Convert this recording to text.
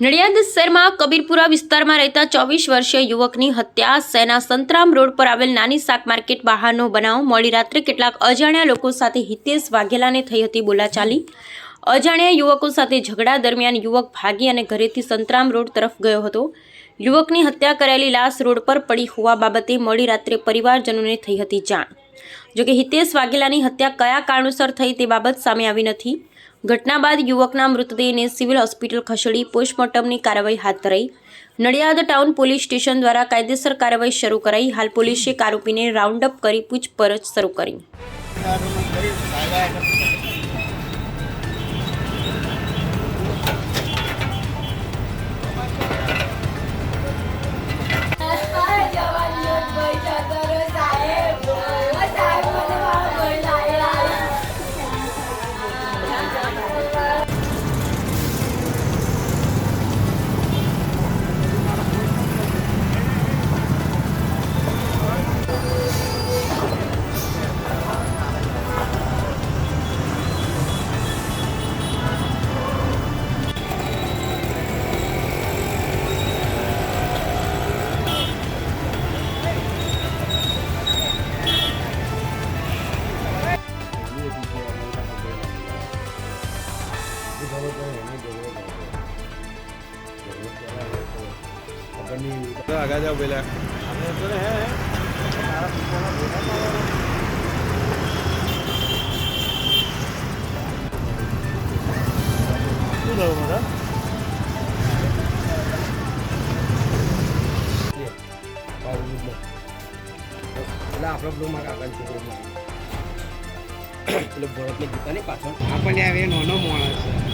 નડિયાદ શહેરમાં કબીરપુરા વિસ્તારમાં રહેતા ચોવીસ વર્ષીય યુવકની હત્યા, સેના સંતરામ રોડ પર આવેલ નાની શાક માર્કેટ બહારનો બનાવ મોડી રાત્રે કેટલાક અજાણ્યા લોકો સાથે હિતેશ વાઘેલાને થઈ હતી બોલાચાલી. અજાણ્યા યુવકો સાથે ઝઘડા દરમિયાન યુવક ભાગી અને ઘરેથી સંતરામ રોડ તરફ ગયો હતો. યુવકની હત્યા કરાયેલી લાશ રોડ પર પડી હોવા બાબતે મોડી રાત્રે પરિવારજનોને થઈ હતી જાણ. જોકે હિતેશ વાઘેલાની હત્યા કયા કારણોસર થઈ તે બાબત સામે આવી નથી. ઘટના બાદ યુવકના મૃતદેહને સિવિલ હોસ્પિટલ ખસેડી પોસ્ટમોર્ટમની કાર્યવાહી હાથ ધરાઈ. નડિયાદ ટાઉન પોલીસ સ્ટેશન દ્વારા કાયદેસર કાર્યવાહી શરૂ કરાઈ. હાલ પોલીસે આરોપીને રાઉન્ડ અપ કરી પૂછપરછ શરૂ કરી. આગળ જાઓ પેલા શું થયું મારા એટલે આપણો બ્લોમાં કાકાની છોકરો એટલે ભરતની ગીતાની પાછળ આપણને આવે નાનો માણસ છે